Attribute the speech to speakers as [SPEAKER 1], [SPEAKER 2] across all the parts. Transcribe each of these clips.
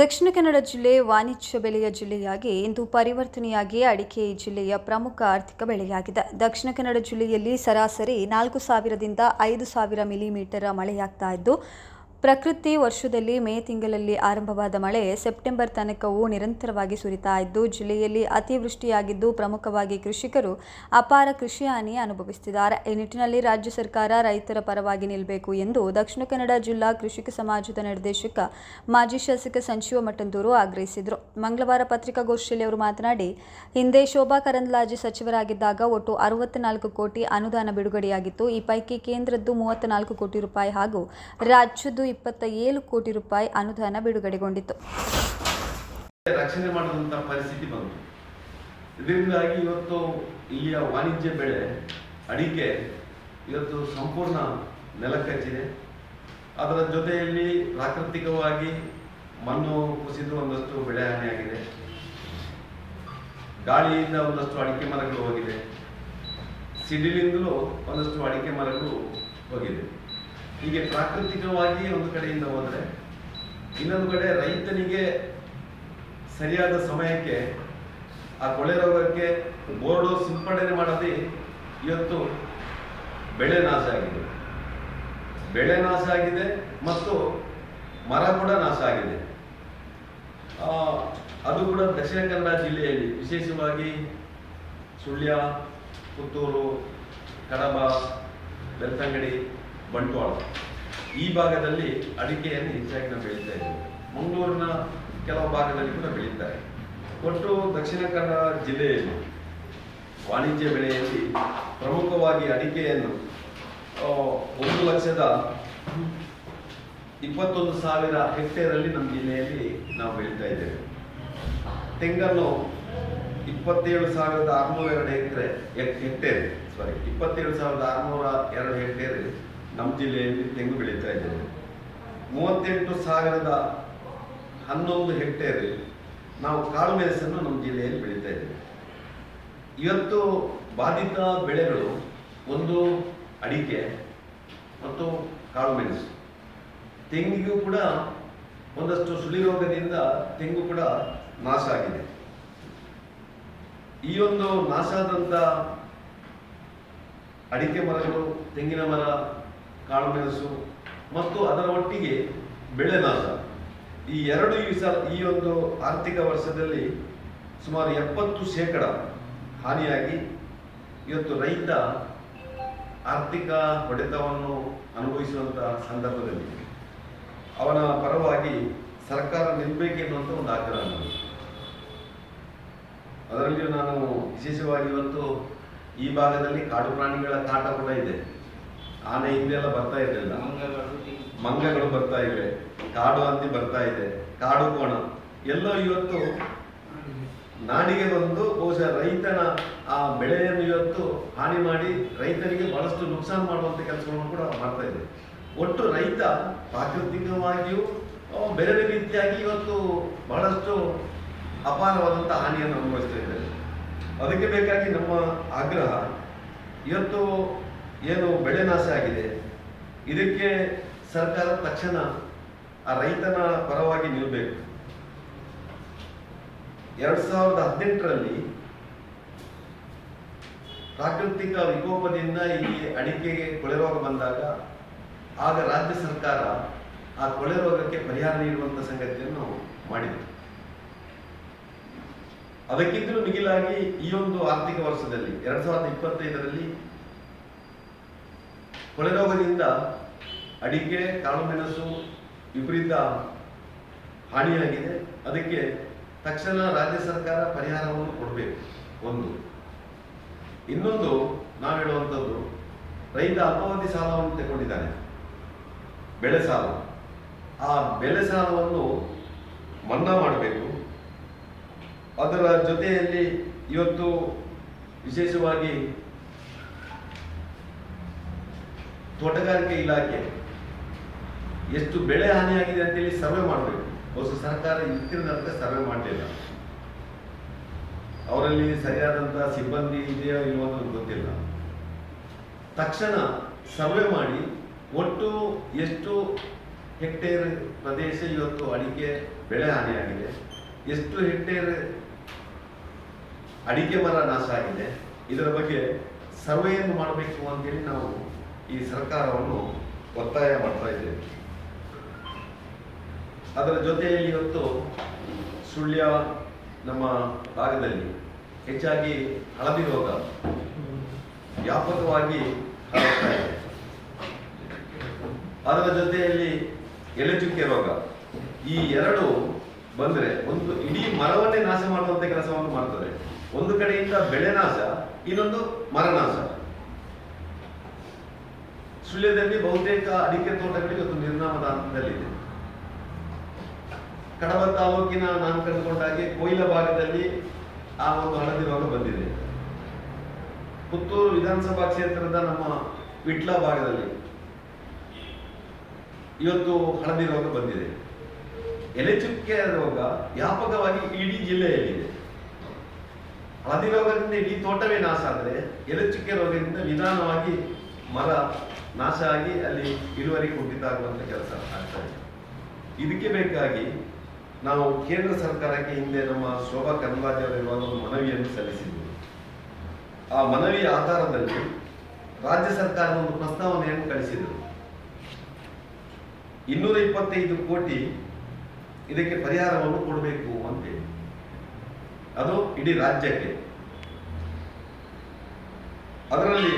[SPEAKER 1] ದಕ್ಷಿಣ ಕನ್ನಡ ಜಿಲ್ಲೆ ವಾಣಿಜ್ಯ ಬೆಳೆಯ ಜಿಲ್ಲೆಯಾಗಿ ಇಂದು ಪರಿವರ್ತನೆಯಾಗಿ ಅಡಿಕೆ ಜಿಲ್ಲೆಯ ಪ್ರಮುಖ ಆರ್ಥಿಕ ಬೆಳೆಯಾಗಿದೆ. ದಕ್ಷಿಣ ಕನ್ನಡ ಜಿಲ್ಲೆಯಲ್ಲಿ ಸರಾಸರಿ ನಾಲ್ಕು ಸಾವಿರದಿಂದ ಐದು ಸಾವಿರ ಮಿಲಿಮೀಟರ್ ಮಳೆಯಾಗ್ತಾ ಇದ್ದು ಪ್ರಕೃತಿ ವರ್ಷದಲ್ಲಿ ಮೇ ತಿಂಗಳಲ್ಲಿ ಆರಂಭವಾದ ಮಳೆ ಸೆಪ್ಟೆಂಬರ್ ತನಕವೂ ನಿರಂತರವಾಗಿ ಸುರಿತಾ ಇದ್ದು, ಜಿಲ್ಲೆಯಲ್ಲಿ ಅತಿವೃಷ್ಟಿಯಾಗಿದ್ದು, ಪ್ರಮುಖವಾಗಿ ಕೃಷಿಕರು ಅಪಾರ ಕೃಷಿ ಹಾನಿ ಅನುಭವಿಸುತ್ತಿದ್ದಾರೆ. ಈ ನಿಟ್ಟಿನಲ್ಲಿ ರಾಜ್ಯ ಸರ್ಕಾರ ರೈತರ ಪರವಾಗಿ ನಿಲ್ಲಬೇಕು ಎಂದು ದಕ್ಷಿಣ ಕನ್ನಡ ಜಿಲ್ಲಾ ಕೃಷಿಕ ಸಮಾಜದ ನಿರ್ದೇಶಕ, ಮಾಜಿ ಶಾಸಕ ಸಂಜೀವ ಮಠಂದೂರು ಆಗ್ರಹಿಸಿದರು. ಮಂಗಳವಾರ ಪತ್ರಿಕಾಗೋಷ್ಠಿಯಲ್ಲಿ ಅವರು ಮಾತನಾಡಿ, ಹಿಂದೆ ಶೋಭಾ ಕರಂದ್ಲಾಜೆ ಸಚಿವರಾಗಿದ್ದಾಗ ಒಟ್ಟು ಅರವತ್ನಾಲ್ಕು ಕೋಟಿ ಅನುದಾನ ಬಿಡುಗಡೆಯಾಗಿತ್ತು. ಈ ಪೈಕಿ ಕೇಂದ್ರದ್ದು ಮೂವತ್ತ ನಾಲ್ಕು ಕೋಟಿ ರೂಪಾಯಿ ಹಾಗೂ ರಾಜ್ಯದ್ದು ಇಪ್ಪತ್ತ ಏಳು ಕೋಟಿ ರೂಪಾಯಿ ಅನುದಾನ ಬಿಡುಗಡೆಗೊಂಡಿತ್ತು.
[SPEAKER 2] ರಕ್ಷಣೆ ಮಾಡುವಂತಹ ಪರಿಸ್ಥಿತಿ ಬಂತು. ಇದರಿಂದಾಗಿ ಇವತ್ತು ಇಲ್ಲಿಯ ವಾಣಿಜ್ಯ ಬೆಳೆ, ಅಡಿಕೆ ಇವತ್ತು ಸಂಪೂರ್ಣ ನೆಲಕಚ್ಚಿದೆ. ಅದರ ಜೊತೆಯಲ್ಲಿ ಪ್ರಾಕೃತಿಕವಾಗಿ ಮಣ್ಣು ಕುಸಿದು ಒಂದಷ್ಟು ಬೆಳೆ ಹಾನಿಯಾಗಿದೆ ಗಾಳಿಯಿಂದ ಒಂದಷ್ಟು ಅಡಿಕೆ ಮರಗಳು ಹೋಗಿದೆ ಸಿಡಿಲಿಂದಲೂ ಒಂದಷ್ಟು ಅಡಿಕೆ ಮರಗಳು ಹೋಗಿದೆ ಹೀಗೆ ಪ್ರಾಕೃತಿಕವಾಗಿ ಒಂದು ಕಡೆಯಿಂದ ಹೋದರೆ ಇನ್ನೊಂದು ಕಡೆ ರೈತನಿಗೆ ಸರಿಯಾದ ಸಮಯಕ್ಕೆ ಆ ಕೊಳೆ ರೋಗಕ್ಕೆ ಬೋರ್ಡು ಸಿಂಪಡಣೆ ಮಾಡದೆ ಇವತ್ತು ಬೆಳೆ ನಾಶ ಆಗಿದೆ. ಬೆಳೆ ನಾಶ ಆಗಿದೆ ಮತ್ತು ಮರ ಕೂಡ ನಾಶ ಆಗಿದೆ. ಅದು ಕೂಡ ದಕ್ಷಿಣ ಕನ್ನಡ ಜಿಲ್ಲೆಯಲ್ಲಿ ವಿಶೇಷವಾಗಿ ಸುಳ್ಯ, ಪುತ್ತೂರು, ಕಡಬ, ಬೆಳ್ತಂಗಡಿ ಬಂಟ್ವಾಳ. ಈ ಭಾಗದಲ್ಲಿ ಅಡಿಕೆಯನ್ನು ಹೆಚ್ಚಾಗಿ ನಾವು ಬೆಳೀತಾ ಇದ್ದೇವೆ. ಮಂಗಳೂರಿನ ಕೆಲವು ಭಾಗದಲ್ಲಿ ಕೂಡ ಬೆಳೀತಾರೆ. ಒಟ್ಟು ದಕ್ಷಿಣ ಕನ್ನಡ ಜಿಲ್ಲೆಯಲ್ಲಿ ವಾಣಿಜ್ಯ ಬೆಳೆಯಲ್ಲಿ ಪ್ರಮುಖವಾಗಿ ಅಡಿಕೆಯನ್ನು ಒಂದು ಲಕ್ಷದ ಇಪ್ಪತ್ತೊಂದು ಸಾವಿರ ಹೆಕ್ಟೇರಲ್ಲಿ ನಮ್ಮ ಜಿಲ್ಲೆಯಲ್ಲಿ ನಾವು ಬೆಳೀತಾ ಇದ್ದೇವೆ. ತೆಂಗನ್ನು ಇಪ್ಪತ್ತೇಳು ಸಾವಿರದ ಆರುನೂರ ಎರಡು ಎಕರೆ ಹೆಕ್ಟೇರ್ ಸಾರಿ ಇಪ್ಪತ್ತೇಳು ಸಾವಿರದ ಆರುನೂರ ಎರಡು ಹೆಕ್ಟೇರ್ ನಮ್ಮ ಜಿಲ್ಲೆಯಲ್ಲಿ ತೆಂಗು ಬೆಳೀತಾ ಇದ್ದೇವೆ. ಮೂವತ್ತೆಂಟು ಸಾವಿರದ ಹನ್ನೊಂದು ಹೆಕ್ಟೇರ್ ನಾವು ಕಾಳು ಮೆಣಸನ್ನು ನಮ್ಮ ಜಿಲ್ಲೆಯಲ್ಲಿ ಬೆಳೀತಾ ಇದ್ದೇವೆ. ಇವತ್ತು ಬಾಧಿತ ಬೆಳೆಗಳು ಒಂದು ಅಡಿಕೆ ಮತ್ತು ಕಾಳು ಮೆಣಸು. ತೆಂಗಿಗೂ ಕೂಡ ಒಂದಷ್ಟು ಸುಳಿ ರೋಗದಿಂದ ತೆಂಗು ಕೂಡ ನಾಶ ಆಗಿದೆ. ಈ ಒಂದು ನಾಶ ಆದಂತ ಅಡಿಕೆ ಮರಗಳು, ತೆಂಗಿನ ಮರ ಕಾಳು ಮೆಣಸು ಮತ್ತು ಅದರ ಒಟ್ಟಿಗೆ ಬೆಳೆ ನಾಶ ಈ ಎರಡು ಈ ಸಲ, ಈ ಒಂದು ಆರ್ಥಿಕ ವರ್ಷದಲ್ಲಿ ಸುಮಾರು ಎಪ್ಪತ್ತು ಶೇಕಡ ಹಾನಿಯಾಗಿ ಇವತ್ತು ರೈತ ಆರ್ಥಿಕ ಹೊಡೆತವನ್ನು ಅನುಭವಿಸುವಂಥ ಸಂದರ್ಭದಲ್ಲಿ ಅವನ ಪರವಾಗಿ ಸರ್ಕಾರ ನಿಲ್ಲಬೇಕೆನ್ನುವಂಥ ಒಂದು ಆಗ್ರಹ. ಅದರಲ್ಲಿಯೂ ನಾನು ವಿಶೇಷವಾಗಿ ಇವತ್ತು ಈ ಭಾಗದಲ್ಲಿ ಕಾಡು ಪ್ರಾಣಿಗಳ ಕಾಟ ಕೂಡ ಇದೆ ಆನೆ ಹಿಂದೆಲ್ಲ ಬರ್ತಾ ಇರಲಿಲ್ಲ ಮಂಗಗಳು. ಬರ್ತಾ ಇವೆ. ಕಾಡು ಹಂದಿ ಬರ್ತಾ ಇದೆ. ಕಾಡು ಕೋಣ. ಎಲ್ಲೋ ಇವತ್ತು ನಾಡಿಗೆ ಬಂದು ಬಹುಶಃ ರೈತನ ಆ ಬೆಳೆಯನ್ನು ಇವತ್ತು ಹಾನಿ ಮಾಡಿ ರೈತರಿಗೆ ಬಹಳಷ್ಟು ನುಕ್ಸಾನ್ ಮಾಡುವಂತ ಕೆಲಸಗಳನ್ನು ಕೂಡ ಮಾಡ್ತಾ ಇದೆ. ಒಟ್ಟು ರೈತ ಪ್ರಾಕೃತಿಕವಾಗಿಯೂ ಬೇರೆ ಬೇರೆ ರೀತಿಯಾಗಿ ಇವತ್ತು ಬಹಳಷ್ಟು ಅಪಾರವಾದಂಥ ಹಾನಿಯನ್ನು ಅನುಭವಿಸ್ತಾ ಇದ್ದಾರೆ. ಅದಕ್ಕೆ ಬೇಕಾಗಿ ನಮ್ಮ ಆಗ್ರಹ ಇವತ್ತು ಏನು ಬೆಳೆ ನಾಶ ಆಗಿದೆ. ಇದಕ್ಕೆ ಸರ್ಕಾರ ತಕ್ಷಣ ಆ ರೈತನ ಪರವಾಗಿ ನಿಲ್ಲಬೇಕು ಎರಡ್ ಸಾವಿರದ ಹದಿನೆಂಟರಲ್ಲಿ ಪ್ರಾಕೃತಿಕ ವಿಕೋಪದಿಂದ ಈ ಅಡಿಕೆಗೆ ಕೊಳೆ ರೋಗ ಬಂದಾಗ ಆಗ ರಾಜ್ಯ ಸರ್ಕಾರ ಆ ಕೊಳೆ ರೋಗಕ್ಕೆ ಪರಿಹಾರ ನೀಡುವಂತ ಸಂಗತಿಯನ್ನು ಮಾಡಿದೆ. ಅದಕ್ಕಿಂತಲೂ ಮಿಗಿಲಾಗಿ ಈ ಒಂದು ಆರ್ಥಿಕ ವರ್ಷದಲ್ಲಿ ಎರಡ್ ಸಾವಿರದ ಇಪ್ಪತ್ತೈದರಲ್ಲಿ ಕೊಳೆ ರೋಗದಿಂದ ಅಡಿಕೆ ಕಾಳುಮೆಣಸು ವಿಪರೀತ ಹಾನಿಯಾಗಿದೆ. ಅದಕ್ಕೆ ತಕ್ಷಣ ರಾಜ್ಯ ಸರ್ಕಾರ ಪರಿಹಾರವನ್ನು ಕೊಡಬೇಕು. ಒಂದು. ಇನ್ನೊಂದು, ನಾವು ಹೇಳುವಂಥದ್ದು, ರೈತ ಅಲ್ಪಾವಧಿ ಸಾಲವನ್ನು ತಗೊಂಡಿದ್ದಾನೆ. ಬೆಳೆ ಸಾಲ. ಆ ಬೆಳೆ ಸಾಲವನ್ನು ಮನ್ನಾ ಮಾಡಬೇಕು. ಅದರ ಜೊತೆಯಲ್ಲಿ ಇವತ್ತು ವಿಶೇಷವಾಗಿ ತೋಟಗಾರಿಕೆ ಇಲಾಖೆ ಎಷ್ಟು ಬೆಳೆ ಹಾನಿಯಾಗಿದೆ ಅಂತೇಳಿ ಸರ್ವೆ ಮಾಡಬೇಕು. ಹೊಸ ಸರ್ಕಾರ ಇತ್ತಿನ ಸರ್ವೆ ಮಾಡಲಿಲ್ಲ. ಅವರಲ್ಲಿ ಸರಿಯಾದಂತಹ ಸಿಬ್ಬಂದಿ ಇದೆಯೋ ಇಲ್ಲವೋ ಅನ್ನೋದು ಗೊತ್ತಿಲ್ಲ. ತಕ್ಷಣ ಸರ್ವೆ ಮಾಡಿ ಒಟ್ಟು ಎಷ್ಟು ಹೆಕ್ಟೇರ್ ಪ್ರದೇಶ ಇವತ್ತು ಅಡಿಕೆ ಬೆಳೆ ಹಾನಿಯಾಗಿದೆ, ಎಷ್ಟು ಹೆಕ್ಟೇರ್ ಅಡಿಕೆ ಮರ ನಾಶ ಆಗಿದೆ, ಇದರ ಬಗ್ಗೆ ಸರ್ವೆಯನ್ನು ಮಾಡಬೇಕು ಅಂತೇಳಿ ನಾವು ಈ ಸರ್ಕಾರವನ್ನು ಒತ್ತಾಯ ಮಾಡ್ತಾ ಇದ್ದೇವೆ. ಅದರ ಜೊತೆಯಲ್ಲಿ ಇವತ್ತು ಸುಳ್ಯ ನಮ್ಮ ಭಾಗದಲ್ಲಿ ಹೆಚ್ಚಾಗಿ ಹಳದಿ ರೋಗ ವ್ಯಾಪಕವಾಗಿ ಹರಡ್ತಾ ಇದೆ. ಅದರ ಜೊತೆಯಲ್ಲಿ ಎಲೆಚುಕ್ಕೆ ರೋಗ. ಈ ಎರಡು ಬಂದ್ರೆ ಒಂದು ಇಡೀ ಮರವನ್ನೇ ನಾಶ ಮಾಡುವಂತ ಕೆಲಸವನ್ನು ಮಾಡ್ತದೆ. ಒಂದು ಕಡೆಯಿಂದ ಬೆಳೆ ನಾಶ, ಇನ್ನೊಂದು ಮರ ನಾಶ ಸುಳ್ಯದಲ್ಲಿ ಬಹುತೇಕ ಅಡಿಕೆ ತೋಟಗಳು ಇವತ್ತು ನಿರ್ನಾಮದ ಹಂತದಲ್ಲಿದೆ ಕಡಬ ತಾಲೂಕಿನ ನಾನು ಕಂಡುಕೊಂಡಾಗೆ ಕೊಯ್ಲ ಭಾಗದಲ್ಲಿ ಆ ಒಂದು ಹಳದಿ ರೋಗ ಬಂದಿದೆ. ಪುತ್ತೂರು ವಿಧಾನಸಭಾ ಕ್ಷೇತ್ರದ ನಮ್ಮ ವಿಟ್ಲ ಭಾಗದಲ್ಲಿ ಇವತ್ತು ಹಳದಿ ರೋಗ ಬಂದಿದೆ. ಎಲೆಚುಕ್ಕೆ ರೋಗ ವ್ಯಾಪಕವಾಗಿ ಇಡೀ ಜಿಲ್ಲೆಯಲ್ಲಿದೆ. ಹಳದಿ ರೋಗದಿಂದ ಇಡೀ ತೋಟವೇ ನಾಶ ಆದರೆ ಎಲೆಚುಕ್ಕೆ ರೋಗದಿಂದ ನಿಧಾನವಾಗಿ ಮರ ನಾಶ ಆಗಿ ಅಲ್ಲಿ ಇಳುವರಿ ಕುಂಠಿತ ಆಗುವಂತ ಕೆಲಸ ಆಗ್ತಾ ಇದೆ. ಇದಕ್ಕೆ ಬೇಕಾಗಿ ನಾವು ಕೇಂದ್ರ ಸರ್ಕಾರಕ್ಕೆ ಹಿಂದೆ ನಮ್ಮ ಶೋಭಾ ಅವರಿರುವಾಗ ಒಂದು ಮನವಿಯನ್ನು ಸಲ್ಲಿಸಿದ್ದೆವು ಆ ಮನವಿಯ ಆಧಾರದಲ್ಲಿ ರಾಜ್ಯ ಸರ್ಕಾರ ಒಂದು ಪ್ರಸ್ತಾವನೆಯನ್ನು ಕಳಿಸಿದರು. ಇನ್ನೂರ ಇಪ್ಪತ್ತೈದು ಕೋಟಿ ಇದಕ್ಕೆ ಪರಿಹಾರವನ್ನು ಕೊಡಬೇಕು ಅಂತೇಳಿ ಅದು ಇಡೀ ರಾಜ್ಯಕ್ಕೆ. ಅದರಲ್ಲಿ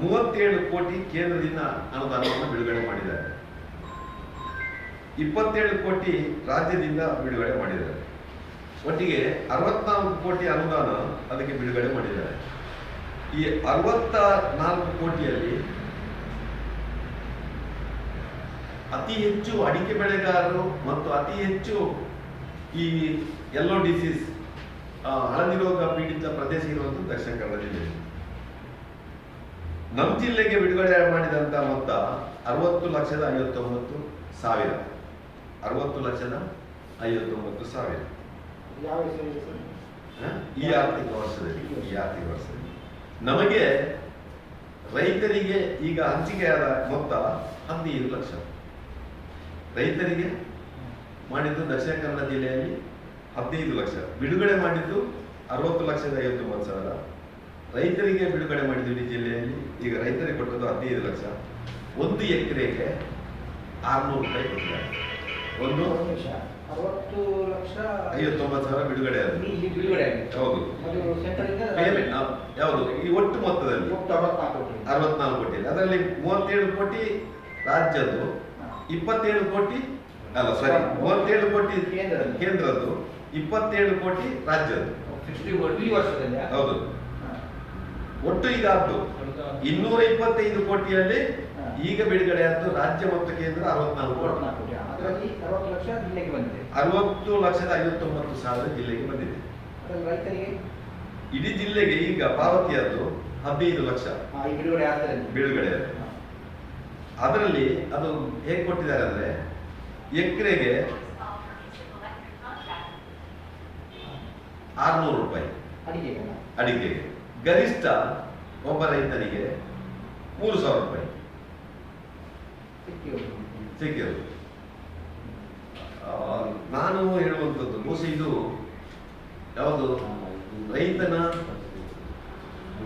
[SPEAKER 2] ಮೂವತ್ತೇಳು ಕೋಟಿ ಕೇಂದ್ರದಿಂದ ಅನುದಾನವನ್ನು ಬಿಡುಗಡೆ ಮಾಡಿದ್ದಾರೆ. ಇಪ್ಪತ್ತೇಳು ಕೋಟಿ ರಾಜ್ಯದಿಂದ ಬಿಡುಗಡೆ ಮಾಡಿದ್ದಾರೆ. ಒಟ್ಟಿಗೆ ಅರವತ್ನಾಲ್ಕು ಕೋಟಿ ಅನುದಾನ ಅದಕ್ಕೆ ಬಿಡುಗಡೆ ಮಾಡಿದ್ದಾರೆ. ಈ ಅರವತ್ತ ನಾಲ್ಕು ಕೋಟಿಯಲ್ಲಿ ಅತಿ ಹೆಚ್ಚು ಅಡಿಕೆ ಬೆಳೆಗಾರರು ಮತ್ತು ಅತಿ ಹೆಚ್ಚು ಈ ಎಲ್ಲೋ ಡಿಸೀಸ್ ಹಳದಿ ರೋಗ ಪೀಡಿತ ಪ್ರದೇಶ ಇರುವಂಥದ್ದು ದಕ್ಷಿಣ ಕನ್ನಡ ಜಿಲ್ಲೆ ನಮ್ಮ ಜಿಲ್ಲೆಗೆ ಬಿಡುಗಡೆ ಮಾಡಿದಂತ ಮೊತ್ತ ಅರವತ್ತು ಲಕ್ಷದ ಐವತ್ತೊಂಬತ್ತು ಸಾವಿರ. ಅರವತ್ತು ಲಕ್ಷದ ಐವತ್ತೊಂಬತ್ತು ಸಾವಿರ. ಈ ಆರ್ಥಿಕ ವರ್ಷದಲ್ಲಿ ಈ ಆರ್ಥಿಕ ವರ್ಷದಲ್ಲಿ. ನಮಗೆ ರೈತರಿಗೆ ಈಗ ಹಂಚಿಕೆಯಾದ ಮೊತ್ತ ಹದಿನೈದು ಲಕ್ಷ. ರೈತರಿಗೆ ಮಾಡಿದ್ದು ದಕ್ಷಿಣ ಕನ್ನಡ ಜಿಲ್ಲೆಯಲ್ಲಿ ಹದಿನೈದು ಲಕ್ಷ. ಬಿಡುಗಡೆ ಮಾಡಿದ್ದು ಅರವತ್ತು ಲಕ್ಷದ ಐವತ್ತೊಂಬತ್ತು ಸಾವಿರ. ರೈತರಿಗೆ ಬಿಡುಗಡೆ ಮಾಡಿದ್ದು ಇಡೀ ಜಿಲ್ಲೆಯಲ್ಲಿ ಈಗ ರೈತರಿಗೆ ಕೊಟ್ಟದ್ದು ಹದಿನೈದು ಲಕ್ಷ ಒಂದು ಎಕರೆಗೆ ಆರ್ನೂರು ರೂಪಾಯಿ ಕೊಟ್ಟಿದ್ದಾರೆ. ಒಂದು
[SPEAKER 3] ಅರವತ್ತು ಲಕ್ಷ
[SPEAKER 2] ಐವತ್ತೊಂಬತ್ತು ಸಾವಿರ ಬಿಡುಗಡೆ
[SPEAKER 3] ಬಿಡುಗಡೆ ಆಗಿದೆ.
[SPEAKER 2] ಹೌದು. ಪೇಮೆಂಟ್ ಯಾವುದು? ಈ ಒಟ್ಟು ಮೊತ್ತದಲ್ಲಿ.
[SPEAKER 3] ಅರವತ್ನಾಲ್ಕು ಕೋಟಿ.
[SPEAKER 2] ಅದರಲ್ಲಿ ಮೂವತ್ತೇಳು ಕೋಟಿ ರಾಜ್ಯದ್ದು ಇಪ್ಪತ್ತೇಳು ಕೋಟಿ ಅಲ್ಲ ಸಾರಿ ಮೂವತ್ತೇಳು ಕೋಟಿ
[SPEAKER 3] ಕೇಂದ್ರದ್ದು.
[SPEAKER 2] ಕೇಂದ್ರದ್ದು ಇಪ್ಪತ್ತೇಳು ಕೋಟಿ ರಾಜ್ಯದ್ದು. ಹೌದು. ಒಟ್ಟು ಈಗ ಆದ್ದು ಇನ್ನೂರ ಇಪ್ಪತ್ತೈದು ಕೋಟಿಯಲ್ಲಿ ಈಗ ಬಿಡುಗಡೆ ಆದ್ದು ರಾಜ್ಯ ಮತ್ತು ಕೇಂದ್ರ ಅರವತ್ನಾಲ್ಕು ಕೋಟಿ.
[SPEAKER 3] ಅದರಲ್ಲಿ ಅರವತ್ತು ಲಕ್ಷ ಜಿಲ್ಲೆಗೆ ಬಂದಿದೆ.
[SPEAKER 2] ಅರವತ್ತು ಲಕ್ಷದ ಐವತ್ತೊಂಬತ್ತು ಸಾವಿರ ಜಿಲ್ಲೆಗೆ ಬಂದಿದೆ.
[SPEAKER 3] ರೈತರಿಗೆ?
[SPEAKER 2] ಇಡೀ ಜಿಲ್ಲೆಗೆ ಈಗ ಪಾವತಿಯಾದ್ದು ಹದಿನೈದು ಲಕ್ಷ.
[SPEAKER 3] ಬಿಡುಗಡೆ
[SPEAKER 2] ಬಿಡುಗಡೆ. ಅದರಲ್ಲಿ ಅದು ಹೇಗೆ ಕೊಟ್ಟಿದ್ದಾರೆ ಅಂದ್ರೆ ಎಕರೆಗೆ ಆರ್ನೂರು ರೂಪಾಯಿ.
[SPEAKER 3] ಅಡಿಗೆ
[SPEAKER 2] ಅಡಿಕೆಗೆ ಗರಿಷ್ಠ ಒಬ್ಬ ರೈತನಿಗೆ ಮೂರು ಸಾವಿರ ರೂಪಾಯಿ. ಸಿಕ್ಕಿರೋದು. ನಾನು ಹೇಳುವಂಥದ್ದು ಮೋಸ ಇದು ಯಾವುದು? ರೈತನ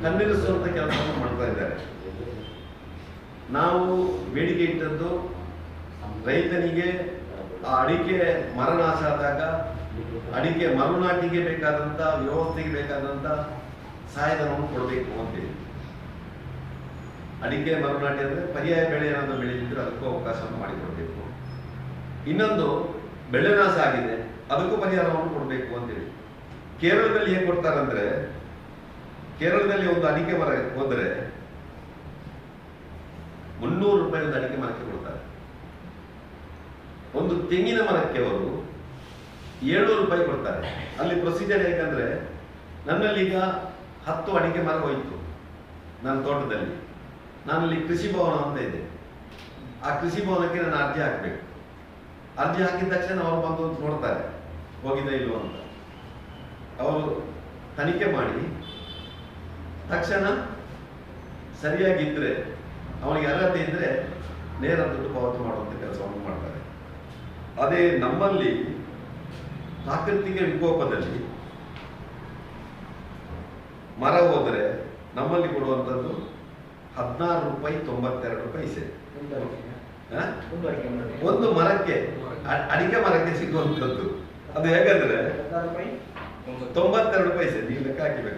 [SPEAKER 2] ಕಣ್ಣಿರಿಸುವಂತ ಕೆಲಸವನ್ನು ಮಾಡ್ತಾ ಇದ್ದಾರೆ. ನಾವು ಬೇಡಿಕೆ ಇಟ್ಟದ್ದು ರೈತನಿಗೆ ಆ ಅಡಿಕೆ ಮರನಾಶ ಆದಾಗ ಅಡಿಕೆ ಮರುನಾಟಿಗೆ ಬೇಕಾದಂತ ವ್ಯವಸ್ಥೆಗೆ ಬೇಕಾದಂತ ಸಹಾಯಧನವನ್ನು ಕೊಡಬೇಕು ಅಂತೇಳಿ ಅಡಿಕೆ ಮರುನಾಟಿ ಅಂದ್ರೆ ಪರ್ಯಾಯ ಬೆಳೆ ಏನಾದರೂ ಬೆಳೆದಿದ್ರೆ ಅದಕ್ಕೂ ಅವಕಾಶವನ್ನು ಮಾಡಿಕೊಡಬೇಕು. ಇನ್ನೊಂದು, ಬೆಳೆ ನಾಶ ಆಗಿದೆ, ಅದಕ್ಕೂ ಪರಿಹಾರವನ್ನು ಕೊಡಬೇಕು ಅಂತೇಳಿ ಕೇರಳದಲ್ಲಿ ಹೇಗೆ ಕೊಡ್ತಾರಂದ್ರೆ, ಕೇರಳದಲ್ಲಿ ಒಂದು ಅಡಿಕೆ ಮರ ಹೋದ್ರೆ ಮುನ್ನೂರು ರೂಪಾಯಿ ಒಂದು ಅಡಿಕೆ ಮರಕ್ಕೆ ಕೊಡ್ತಾರೆ. ಒಂದು ತೆಂಗಿನ ಮರಕ್ಕೆ ಅವರು ಏಳ್ನೂರು ರೂಪಾಯಿ ಕೊಡ್ತಾರೆ. ಅಲ್ಲಿ ಪ್ರೊಸೀಜರ್ ಹೇಗಂದ್ರೆ ನನ್ನಲ್ಲಿ ಈಗ ಹತ್ತು ಅಡಿಕೆ ಮರ ಹೋಯಿತು ನನ್ನ ತೋಟದಲ್ಲಿ. ನಾನಲ್ಲಿ ಕೃಷಿ ಭವನ ಅಂತ ಇದೆ. ಆ ಕೃಷಿ ಭವನಕ್ಕೆ ನಾನು ಅರ್ಜಿ ಹಾಕಬೇಕು. ಅರ್ಜಿ ಹಾಕಿದ ತಕ್ಷಣ ಅವರು ಬಂದು ನೋಡ್ತಾರೆ ಹೋಗಿದೆ ಇಲ್ಲೋ ಅಂತ. ಅವರು ತನಿಖೆ ಮಾಡಿ, ತಕ್ಷಣ ಸರಿಯಾಗಿದ್ರೆ ಅವನಿಗೆ ಅರ್ಹತೆ ಇದ್ದರೆ ನೇರ ದುಡ್ಡು ಪಾವತಿ ಮಾಡುವಂಥ ಕೆಲಸವನ್ನು ಮಾಡ್ತಾರೆ. ಅದೇ ನಮ್ಮಲ್ಲಿ, ಪ್ರಾಕೃತಿಕ ವಿಕೋಪದಲ್ಲಿ ಮರ ಹೋದರೆ ನಮ್ಮಲ್ಲಿ ಕೊಡುವಂಥದ್ದು ಹದಿನಾರು ರೂಪಾಯಿ ತೊಂಬತ್ತೆರಡು ಪೈಸೆ. ಒಂದು ಮರಕ್ಕೆ ಅಡಿಕೆ ಮರಕ್ಕೆ ಸಿಗುವಂಥದ್ದು. ಅದು ಹೇಗಂದ್ರೆ ತೊಂಬತ್ತೆರಡು ಪೈಸೆ ನೀವು ಲೆಕ್ಕ ಹಾಕಿಬೇಕು